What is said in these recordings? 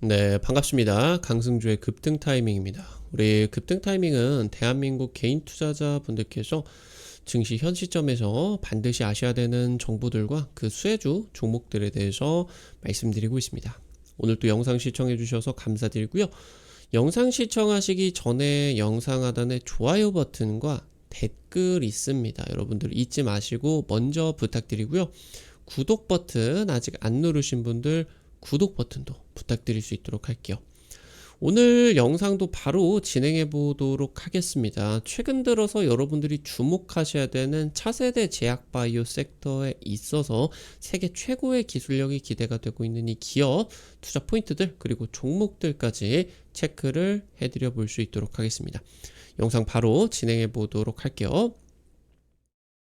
네, 반갑습니다. 강승주의 급등 타이밍입니다. 우리 급등 타이밍은 대한민국 개인 투자자 분들께서 증시 현 시점에서 반드시 아셔야 되는 정보들과 그 수혜주 종목들에 대해서 말씀드리고 있습니다. 오늘도 영상 시청해 주셔서 감사드리고요. 영상 시청하시기 전에 영상 하단에 좋아요 버튼과 댓글 있습니다. 여러분들 잊지 마시고 먼저 부탁드리고요. 구독 버튼 아직 안 누르신 분들 구독 버튼도 부탁드릴 수 있도록 할게요. 오늘 영상도 바로 진행해 보도록 하겠습니다. 최근 들어서 여러분들이 주목하셔야 되는 차세대 제약 바이오 섹터에 있어서 세계 최고의 기술력이 기대가 되고 있는 이 기업 투자 포인트들 그리고 종목들까지 체크를 해드려 볼 수 있도록 하겠습니다. 영상 바로 진행해 보도록 할게요.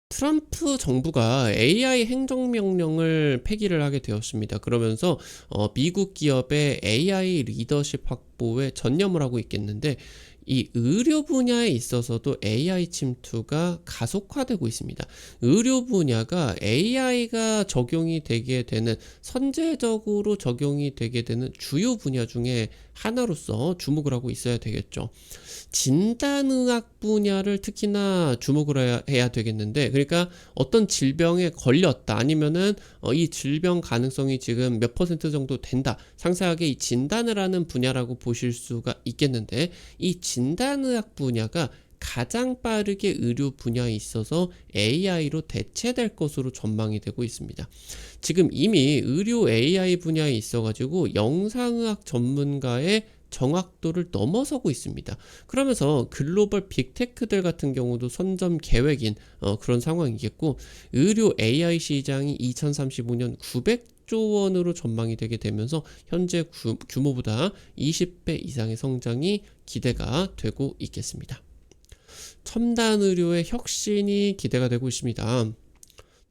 트럼프 정부가 AI 행정명령을 폐기를 하게 되었습니다. 그러면서 어, 미국 기업의 AI 리더십 확보에 전념을 하고 있겠는데 이 의료 분야에 있어서도 AI 침투가 가속화되고 있습니다. 의료 분야가 AI가 적용이 되게 되는 선제적으로 적용이 되게 되는 주요 분야 중에 하나로서 주목을 하고 있어야 되겠죠. 진단의학 분야를 특히나 주목을 해야, 되겠는데, 그러니까 어떤 질병에 걸렸다 아니면은 어, 이 질병 가능성이 지금 몇 퍼센트 정도 된다. 상세하게 이 진단을 하는 분야라고 보실 수가 있겠는데, 이 진단의학 분야가 가장 빠르게 의료 분야에 있어서 AI로 대체될 것으로 전망이 되고 있습니다. 지금 이미 의료 AI 분야에 있어가지고 영상의학 전문가의 정확도를 넘어서고 있습니다. 그러면서 글로벌 빅테크들 같은 경우도 선점 계획인 어, 그런 상황이겠고 의료 AI 시장이 2035년 900조 원으로 전망이 되게 되면서 현재 구, 규모보다 20배 이상의 성장이 기대가 되고 있겠습니다. 첨단 의료의 혁신이 기대가 되고 있습니다.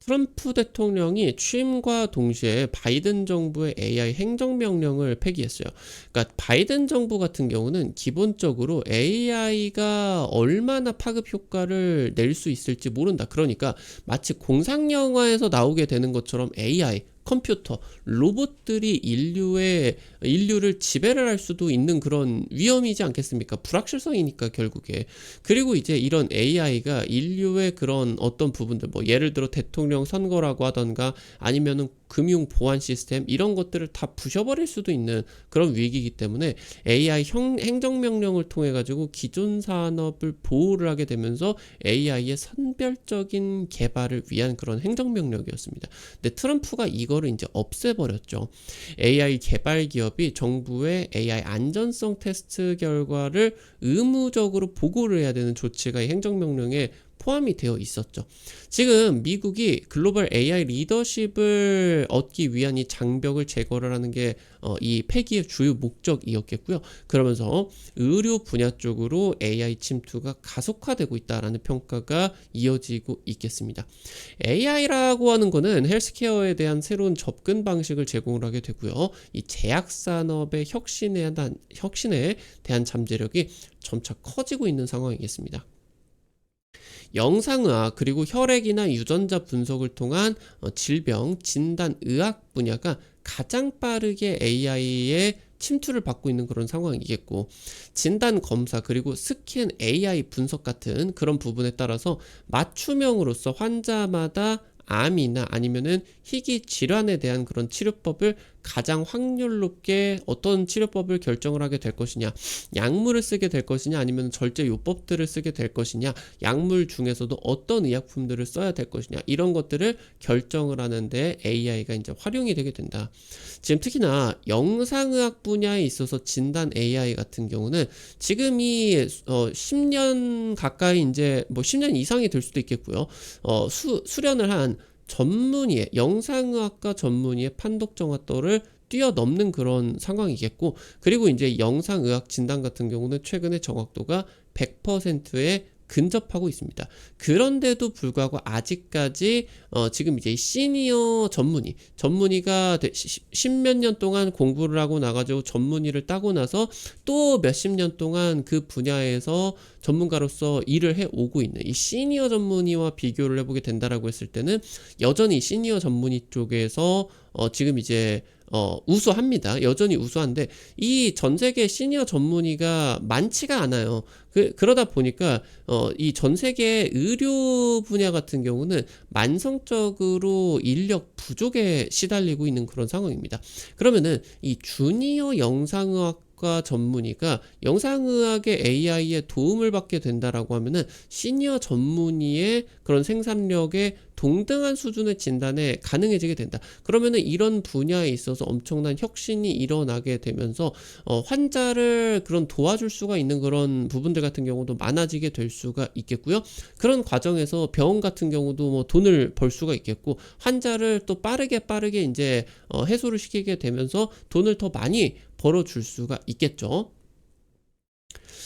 트럼프 대통령이 취임과 동시에 바이든 정부의 AI 행정명령을 폐기했어요. 그러니까 바이든 정부 같은 경우는 기본적으로 AI가 얼마나 파급 효과를 낼 수 있을지 모른다. 그러니까 마치 공상 영화에서 나오게 되는 것처럼 AI 컴퓨터, 로봇들이 인류의 인류를 지배를 할 수도 있는 그런 위험이지 않겠습니까? 불확실성이니까 결국에. 그리고 이제 이런 AI가 인류의 그런 어떤 부분들 뭐 예를 들어 대통령 선거라고 하던가 아니면은 금융 보안 시스템 이런 것들을 다 부셔버릴 수도 있는 그런 위기이기 때문에 AI 형, 행정명령을 통해 가지고 기존 산업을 보호를 하게 되면서 AI의 선별적인 개발을 위한 그런 행정명령이었습니다. 근데 트럼프가 이거를 이제 없애버렸죠. AI 개발 기업이 정부의 AI 안전성 테스트 결과를 의무적으로 보고를 해야 되는 조치가 이 행정명령에 포함이 되어 있었죠. 지금 미국이 글로벌 AI 리더십을 얻기 위한 이 장벽을 제거를 하는 게이 어, 폐기의 주요 목적이었겠고요. 그러면서 의료 분야 쪽으로 AI 침투가 가속화되고 있다라는 평가가 이어지고 있겠습니다. AI라고 하는 거는 헬스케어에 대한 새로운 접근 방식을 제공을 하게 되고요. 이 제약 산업의 혁신에 대한 혁신에 대한 잠재력이 점차 커지고 있는 상황이겠습니다. 영상의학 그리고 혈액이나 유전자 분석을 통한 어, 질병 진단 의학 분야가 가장 빠르게 AI의 침투를 받고 있는 그런 상황이겠고 진단 검사 그리고 스캔 AI 분석 같은 그런 부분에 따라서 맞춤형으로서 환자마다 암이나 아니면은 희귀 질환에 대한 그런 치료법을 가장 확률 높게 어떤 치료법을 결정을 하게 될 것이냐, 약물을 쓰게 될 것이냐, 아니면 절제 요법들을 쓰게 될 것이냐, 약물 중에서도 어떤 의약품들을 써야 될 것이냐, 이런 것들을 결정을 하는데 AI가 이제 활용이 되게 된다. 지금 특히나 영상의학 분야에 있어서 진단 AI 같은 경우는 지금이 어 10년 가까이 이제 뭐 10년 이상이 될 수도 있겠고요. 어 수, 수련을 한 전문의의 영상의학과 전문의의 판독 정확도를 뛰어넘는 그런 상황이겠고 그리고 이제 영상의학 진단 같은 경우는 최근에 정확도가 100%의 근접하고 있습니다. 그런데도 불구하고 아직까지 어 지금 이제 시니어 전문의, 전문의가 십몇 년 동안 공부를 하고 나가지고 전문의를 따고 나서 또 몇십 년 동안 그 분야에서 전문가로서 일을 해 오고 있는 이 시니어 전문의와 비교를 해보게 된다라고 했을 때는 여전히 시니어 전문의 쪽에서 어 지금 이제 어, 우수합니다. 여전히 우수한데 이 전 세계 시니어 전문의가 많지가 않아요. 그, 그러다 보니까 어, 이 전 세계 의료 분야 같은 경우는 만성적으로 인력 부족에 시달리고 있는 그런 상황입니다. 그러면은 이 주니어 영상의학 과 전문의가 영상의학의 AI에 도움을 받게 된다라고 하면은 시니어 전문의의 그런 생산력에 동등한 수준의 진단에 가능해지게 된다. 그러면은 이런 분야에 있어서 엄청난 혁신이 일어나게 되면서 어, 환자를 그런 도와줄 수가 있는 그런 부분들 같은 경우도 많아지게 될 수가 있겠고요. 그런 과정에서 병원 같은 경우도 뭐 돈을 벌 수가 있겠고 환자를 또 빠르게 빠르게 이제 어, 해소를 시키게 되면서 돈을 더 많이 벌어줄 수가 있겠죠.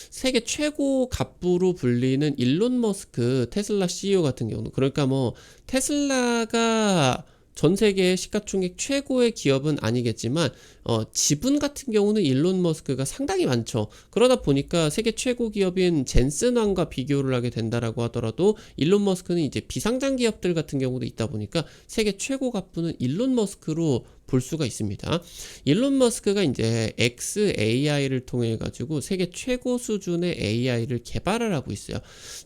세계 최고 갑부로 불리는 일론 머스크 테슬라 CEO 같은 경우는 그러니까 뭐 테슬라가 전 세계 시가총액 최고의 기업은 아니겠지만 어, 지분 같은 경우는 일론 머스크가 상당히 많죠. 그러다 보니까 세계 최고 기업인 젠슨왕과 비교를 하게 된다라고 하더라도 일론 머스크는 이제 비상장 기업들 같은 경우도 있다 보니까 세계 최고 갑부는 일론 머스크로 볼 수가 있습니다. 일론 머스크가 이제 XAI를 통해 가지고 세계 최고 수준의 AI를 개발을 하고 있어요.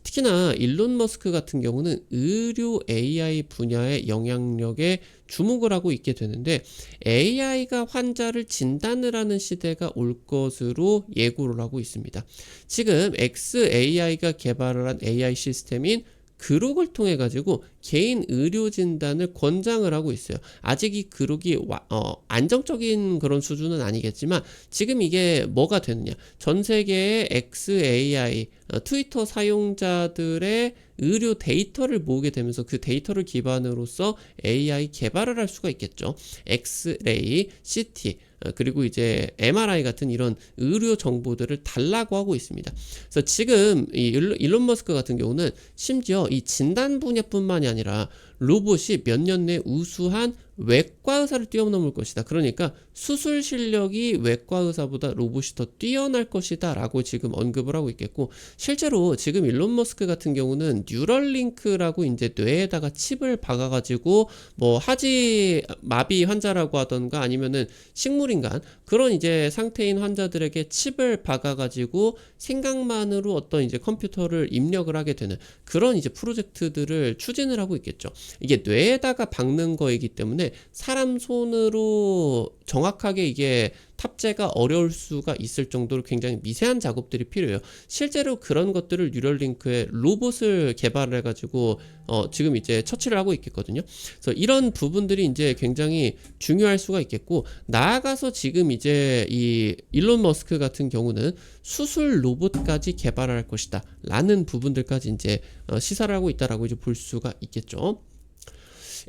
특히나 일론 머스크 같은 경우는 의료 AI 분야의 영향력에 주목을 하고 있게 되는데 AI가 환자를 진단을 하는 시대가 올 것으로 예고를 하고 있습니다. 지금 XAI가 개발을 한 AI 시스템인 그룹을 통해 가지고 개인 의료 진단을 권장을 하고 있어요. 아직 이 그룹이 와, 어, 안정적인 그런 수준은 아니겠지만 지금 이게 뭐가 되느냐? 전 세계의 XAI 어, 트위터 사용자들의 의료 데이터를 모으게 되면서 그 데이터를 기반으로서 AI 개발을 할 수가 있겠죠. 엑스레이, CT, 어, 그리고 이제 MRI 같은 이런 의료 정보들을 달라고 하고 있습니다. 그래서 지금 이 일론 머스크 같은 경우는 심지어 이 진단 분야뿐만이 아니라 로봇이 몇 년 내 우수한 외과 의사를 뛰어넘을 것이다. 그러니까 수술 실력이 외과 의사보다 로봇이 더 뛰어날 것이다 라고 지금 언급을 하고 있겠고 실제로 지금 일론 머스크 같은 경우는 뉴럴링크라고 이제 뇌에다가 칩을 박아가지고 뭐 하지 마비 환자라고 하던가 아니면은 식물인간 그런 이제 상태인 환자들에게 칩을 박아가지고 생각만으로 어떤 이제 컴퓨터를 입력을 하게 되는 그런 이제 프로젝트들을 추진을 하고 있겠죠. 이게 뇌에다가 박는 거이기 때문에 사람 손으로 정확하게 이게 탑재가 어려울 수가 있을 정도로 굉장히 미세한 작업들이 필요해요. 실제로 그런 것들을 뉴럴링크에 로봇을 개발을 해가지고 어, 지금 이제 처치를 하고 있겠거든요. 그래서 이런 부분들이 이제 굉장히 중요할 수가 있겠고 나아가서 지금 이제 이 일론 머스크 같은 경우는 수술 로봇까지 개발할 것이다. 라는 부분들까지 이제 어, 시사를 하고 있다라고 이제 볼 수가 있겠죠.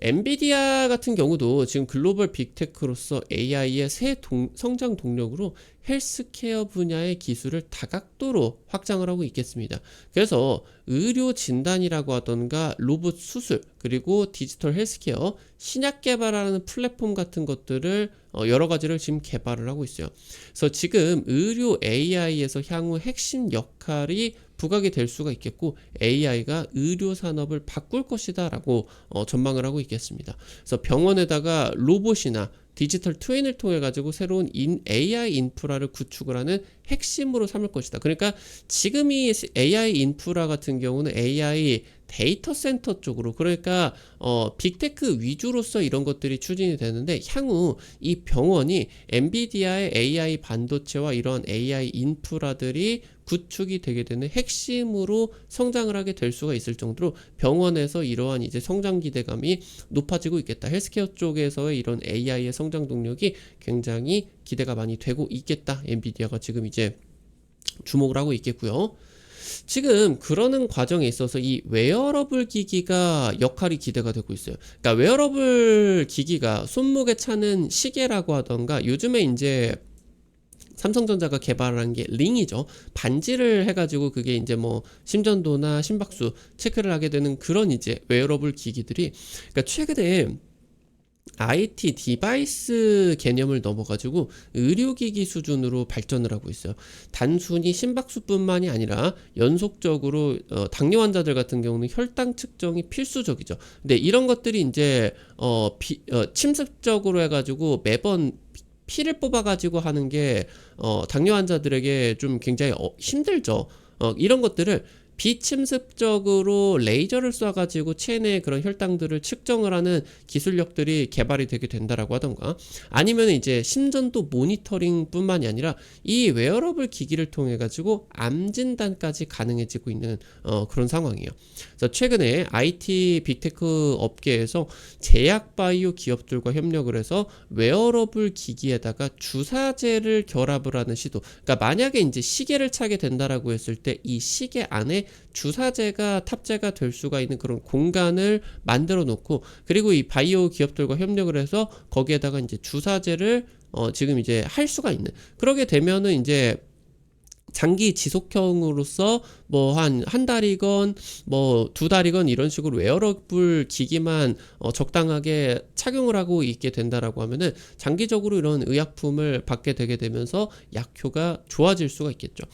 엔비디아 같은 경우도 지금 글로벌 빅테크로서 AI의 새 동, 성장 동력으로 헬스케어 분야의 기술을 다각도로 확장을 하고 있겠습니다. 그래서 의료 진단이라고 하던가 로봇 수술 그리고 디지털 헬스케어 신약 개발하는 플랫폼 같은 것들을 어, 여러 가지를 지금 개발을 하고 있어요. 그래서 지금 의료 AI에서 향후 핵심 역할이 부각이 될 수가 있겠고 AI가 의료 산업을 바꿀 것이다라고 어, 전망을 하고 있겠습니다. 그래서 병원에다가 로봇이나 디지털 트윈을 통해 가지고 새로운 인, AI 인프라를 구축을 하는 핵심으로 삼을 것이다. 그러니까 지금 이 AI 인프라 같은 경우는 AI 데이터 센터 쪽으로 그러니까 어 빅테크 위주로서 이런 것들이 추진이 되는데 향후 이 병원이 엔비디아의 AI 반도체와 이런 AI 인프라들이 구축이 되게 되는 핵심으로 성장을 하게 될 수가 있을 정도로 병원에서 이러한 이제 성장 기대감이 높아지고 있겠다. 헬스케어 쪽에서의 이런 AI의 성장 동력이 굉장히 기대가 많이 되고 있겠다. 엔비디아가 지금 이제 주목을 하고 있겠고요. 지금 그러는 과정에 있어서 이 웨어러블 기기가 역할이 기대가 되고 있어요. 그러니까 웨어러블 기기가 손목에 차는 시계라고 하던가 요즘에 이제 삼성전자가 개발한 게 링이죠. 반지를 해가지고 그게 이제 뭐 심전도나 심박수 체크를 하게 되는 그런 이제 웨어러블 기기들이 그러니까 최근에 IT 디바이스 개념을 넘어가지고 의료기기 수준으로 발전을 하고 있어요. 단순히 심박수뿐만이 아니라 연속적으로 어, 당뇨 환자들 같은 경우는 혈당 측정이 필수적이죠. 근데 이런 것들이 이제 어, 비, 어, 침습적으로 해가지고 매번 피- 피를 뽑아가지고 하는 게 어, 당뇨 환자들에게 좀 굉장히 어, 힘들죠. 어, 이런 것들을 비침습적으로 레이저를 쏴가지고 체내의 그런 혈당들을 측정을 하는 기술력들이 개발이 되게 된다라고 하던가 아니면 이제 심전도 모니터링뿐만이 아니라 이 웨어러블 기기를 통해 가지고 암 진단까지 가능해지고 있는 어, 그런 상황이에요. 그래서 최근에 IT 빅테크 업계에서 제약 바이오 기업들과 협력을 해서 웨어러블 기기에다가 주사제를 결합을 하는 시도. 그러니까 만약에 이제 시계를 차게 된다라고 했을 때 이 시계 안에 주사제가 탑재가 될 수가 있는 그런 공간을 만들어 놓고 그리고 이 바이오 기업들과 협력을 해서 거기에다가 이제 주사제를 어 지금 이제 할 수가 있는. 그러게 되면은 이제 장기 지속형으로서 뭐 한 한 달이건 뭐 두 달이건 이런 식으로 웨어러블 기기만 어 적당하게 착용을 하고 있게 된다라고 하면은 장기적으로 이런 의약품을 받게 되게 되면서 약효가 좋아질 수가 있겠죠.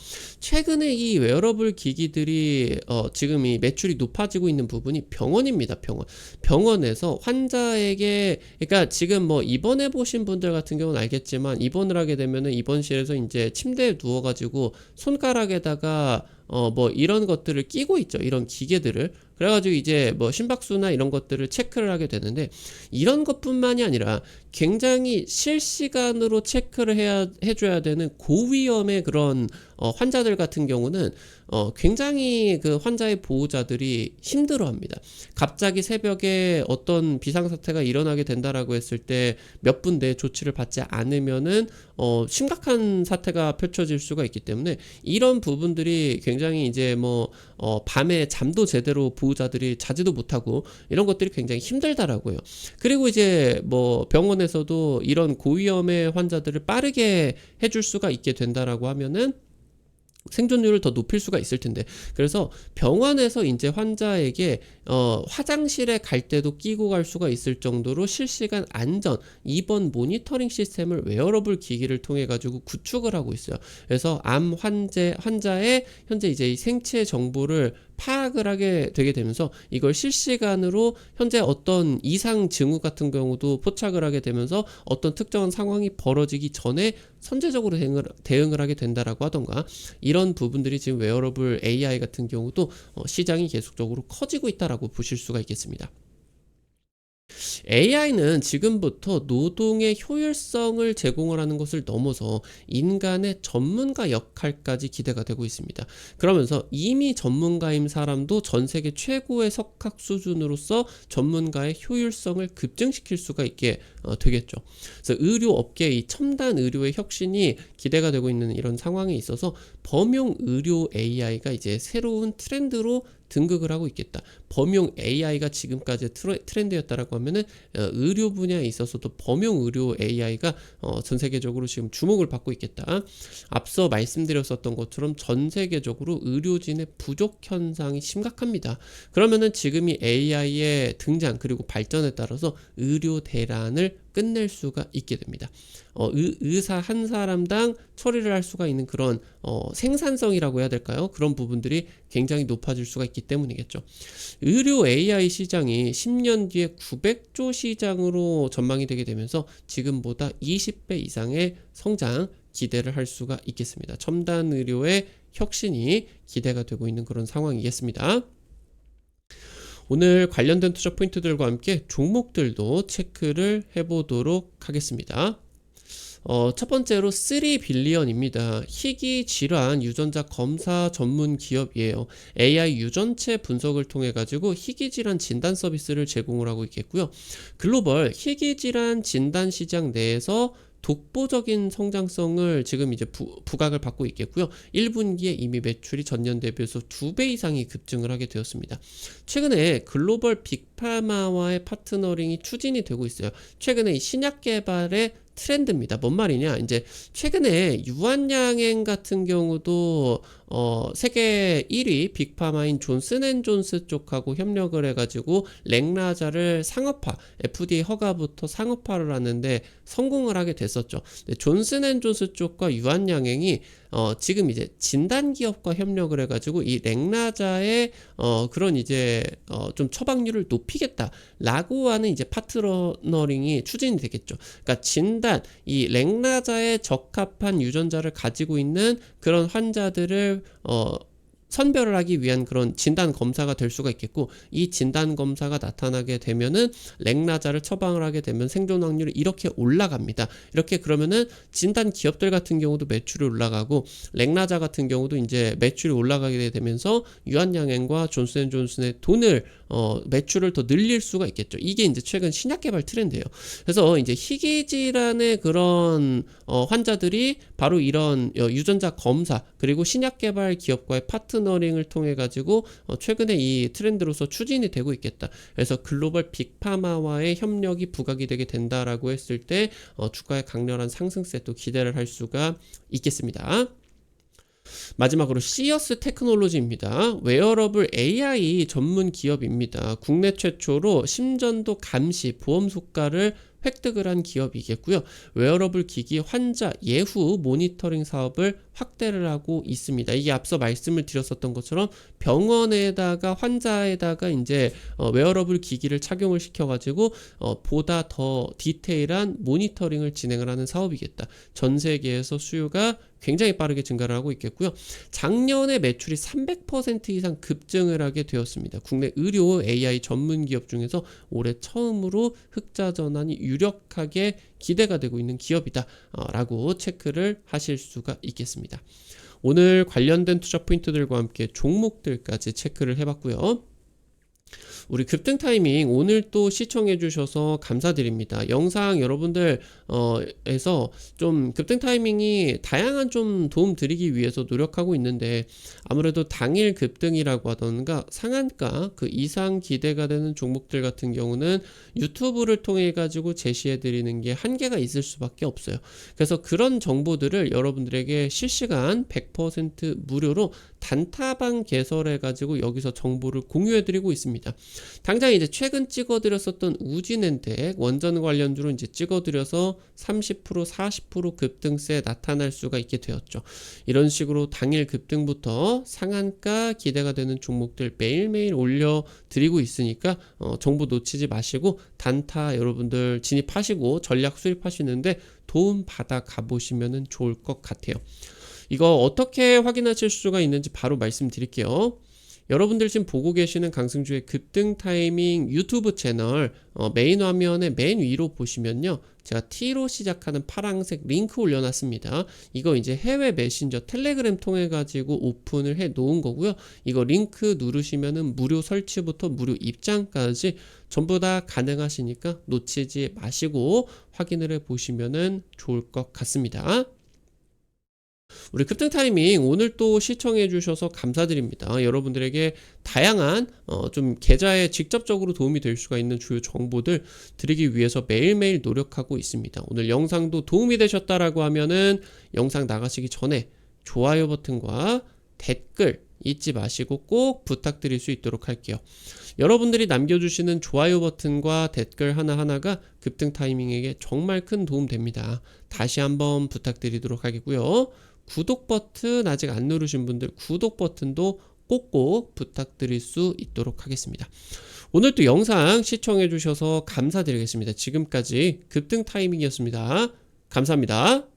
최근에 이 웨어러블 기기들이 어 지금 이 매출이 높아지고 있는 부분이 병원입니다. 병원. 병원에서 환자에게 그러니까 지금 뭐 입원해 보신 분들 같은 경우는 알겠지만 입원을 하게 되면은 입원실에서 이제 침대에 누워 가지고 손가락에다가 어 뭐 이런 것들을 끼고 있죠. 이런 기계들을. 그래가지고 이제 뭐 심박수나 이런 것들을 체크를 하게 되는데 이런 것뿐만이 아니라 굉장히 실시간으로 체크를 해야 해줘야 되는 고위험의 그런 어 환자들 같은 경우는 어 굉장히 그 환자의 보호자들이 힘들어합니다. 갑자기 새벽에 어떤 비상 사태가 일어나게 된다라고 했을 때 몇 분 내에 조치를 받지 않으면은 어 심각한 사태가 펼쳐질 수가 있기 때문에 이런 부분들이 굉장히 이제 뭐 어 밤에 잠도 제대로 보호자들이 자지도 못하고 이런 것들이 굉장히 힘들다라고요. 그리고 이제 뭐 병원에서도 이런 고위험의 환자들을 빠르게 해줄 수가 있게 된다라고 하면은 생존율을 더 높일 수가 있을 텐데 그래서 병원에서 이제 환자에게 어 화장실에 갈 때도 끼고 갈 수가 있을 정도로 실시간 안전 입원 모니터링 시스템을 웨어러블 기기를 통해 가지고 구축을 하고 있어요. 그래서 암 환자 환자의 현재 이제 이 생체 정보를 파악을 하게 되게 되면서 이걸 실시간으로 현재 어떤 이상 징후 같은 경우도 포착을 하게 되면서 어떤 특정한 상황이 벌어지기 전에 선제적으로 대응을, 대응을 하게 된다라고 하던가 이런 부분들이 지금 웨어러블 AI 같은 경우도 어, 시장이 계속적으로 커지고 있다라고 보실 수가 있겠습니다. AI는 지금부터 노동의 효율성을 제공을 하는 것을 넘어서 인간의 전문가 역할까지 기대가 되고 있습니다. 그러면서 이미 전문가인 사람도 전 세계 최고의 석학 수준으로서 전문가의 효율성을 급증시킬 수가 있게 어, 되겠죠. 그래서 의료 업계의 이 첨단 의료의 혁신이 기대가 되고 있는 이런 상황에 있어서 범용 의료 AI가 이제 새로운 트렌드로 등극을 하고 있겠다. 범용 AI가 지금까지 트렌드였다라고 하면은 어, 의료 분야에 있어서도 범용 의료 AI가 어, 전 세계적으로 지금 주목을 받고 있겠다. 앞서 말씀드렸었던 것처럼 전 세계적으로 의료진의 부족 현상이 심각합니다. 그러면은 지금 이 AI의 등장 그리고 발전에 따라서 의료 대란을 끝낼 수가 있게 됩니다. 어, 의, 의사 한 사람당 처리를 할 수가 있는 그런 어, 생산성이라고 해야 될까요? 그런 부분들이 굉장히 높아질 수가 있기 때문이겠죠. 의료 AI 시장이 10년 뒤에 900조 시장으로 전망이 되게 되면서 지금보다 20배 이상의 성장 기대를 할 수가 있겠습니다. 첨단 의료의 혁신이 기대가 되고 있는 그런 상황이겠습니다. 오늘 관련된 투자 포인트들과 함께 종목들도 체크를 해보도록 하겠습니다. 어, 첫 번째로 3빌리언입니다. 희귀 질환 유전자 검사 전문 기업이에요. AI 유전체 분석을 통해 가지고 희귀 질환 진단 서비스를 제공을 하고 있겠고요. 글로벌 희귀 질환 진단 시장 내에서 독보적인 성장성을 지금 이제 부, 부각을 받고 있겠고요. 1분기에 이미 매출이 전년 대비해서 2배 이상이 급증을 하게 되었습니다. 최근에 글로벌 빅파마와의 파트너링이 추진이 되고 있어요. 최근에 이 신약 개발에 트렌드입니다. 뭔 말이냐? 이제 최근에 유한양행 같은 경우도 어, 세계 1위 빅파마인 존슨앤존스 쪽하고 협력을 해가지고 렉라자를 상업화, FDA 허가부터 상업화를 하는데 성공을 하게 됐었죠. 존슨앤존스 쪽과 유한양행이 어, 지금 이제 진단 기업과 협력을 해가지고 이 렉라자의 어, 그런 이제 어, 좀 처방률을 높이겠다라고 하는 이제 파트너링이 추진이 되겠죠. 그러니까 진단 이 렉라자에 적합한 유전자를 가지고 있는 그런 환자들을 어 선별을 하기 위한 그런 진단 검사가 될 수가 있겠고 이 진단 검사가 나타나게 되면은 렉나자를 처방을 하게 되면 생존 확률이 이렇게 올라갑니다. 이렇게 그러면은 진단 기업들 같은 경우도 매출이 올라가고 렉나자 같은 경우도 이제 매출이 올라가게 되면서 유한양행과 존슨앤존슨의 돈을 어 매출을 더 늘릴 수가 있겠죠. 이게 이제 최근 신약 개발 트렌드예요. 그래서 이제 희귀 질환의 그런 어 환자들이 바로 이런 어, 유전자 검사 그리고 신약 개발 기업과의 파트 너링을 통해 가지고 어 최근에 이 트렌드로서 추진이 되고 있겠다. 그래서 글로벌 빅파마와의 협력이 부각이 되게 된다라고 했을 때 어 주가의 강렬한 상승세 또 기대를 할 수가 있겠습니다. 마지막으로 시어스 테크놀로지입니다. 웨어러블 AI 전문 기업입니다. 국내 최초로 심전도 감시 보험 효과를 획득을 한 기업이겠고요. 웨어러블 기기 환자 예후 모니터링 사업을 확대를 하고 있습니다. 이게 앞서 말씀을 드렸었던 것처럼 병원에다가 환자에다가 이제 어, 웨어러블 기기를 착용을 시켜가지고 어, 보다 더 디테일한 모니터링을 진행을 하는 사업이겠다. 전 세계에서 수요가 굉장히 빠르게 증가를 하고 있겠고요. 작년에 매출이 300% 이상 급증을 하게 되었습니다. 국내 의료 AI 전문 기업 중에서 올해 처음으로 흑자 전환이 유력하게 기대가 되고 있는 기업이다라고 체크를 하실 수가 있겠습니다. 오늘 관련된 투자 포인트들과 함께 종목들까지 체크를 해봤고요. 우리 급등 타이밍 오늘 또 시청해 주셔서 감사드립니다. 영상 여러분들 어에서 좀 급등 타이밍이 다양한 좀 도움 드리기 위해서 노력하고 있는데 아무래도 당일 급등이라고 하던가 상한가 그 이상 기대가 되는 종목들 같은 경우는 유튜브를 통해 가지고 제시해 드리는 게 한계가 있을 수밖에 없어요. 그래서 그런 정보들을 여러분들에게 실시간 100% 무료로 단타방 개설해 가지고 여기서 정보를 공유해 드리고 있습니다. 당장 이제 최근 찍어드렸었던 우진엔텍 원전 관련주로 이제 찍어드려서 30% 40% 급등세 나타날 수가 있게 되었죠. 이런 식으로 당일 급등부터 상한가 기대가 되는 종목들 매일매일 올려드리고 있으니까 어, 정보 놓치지 마시고 단타 여러분들 진입하시고 전략 수립하시는데 도움 받아 가보시면 좋을 것 같아요. 이거 어떻게 확인하실 수가 있는지 바로 말씀드릴게요. 여러분들 지금 보고 계시는 강승주의 급등 타이밍 유튜브 채널 어, 메인 화면의 맨 위로 보시면요. 제가 T로 시작하는 파랑색 링크 올려놨습니다. 이거 이제 해외 메신저 텔레그램 통해 가지고 오픈을 해 놓은 거고요. 이거 링크 누르시면은 무료 설치부터 무료 입장까지 전부 다 가능하시니까 놓치지 마시고 확인을 해 보시면은 좋을 것 같습니다. 우리 급등 타이밍 오늘 또 시청해 주셔서 감사드립니다. 여러분들에게 다양한 어, 좀 계좌에 직접적으로 도움이 될 수가 있는 주요 정보들 드리기 위해서 매일매일 노력하고 있습니다. 오늘 영상도 도움이 되셨다라고 하면은 영상 나가시기 전에 좋아요 버튼과 댓글 잊지 마시고 꼭 부탁드릴 수 있도록 할게요. 여러분들이 남겨주시는 좋아요 버튼과 댓글 하나하나가 급등 타이밍에게 정말 큰 도움 됩니다. 다시 한번 부탁드리도록 하겠고요. 구독 버튼 아직 안 누르신 분들 구독 버튼도 꼭꼭 부탁드릴 수 있도록 하겠습니다. 오늘 또 영상 시청해 주셔서 감사드리겠습니다. 지금까지 급등 타이밍이었습니다. 감사합니다.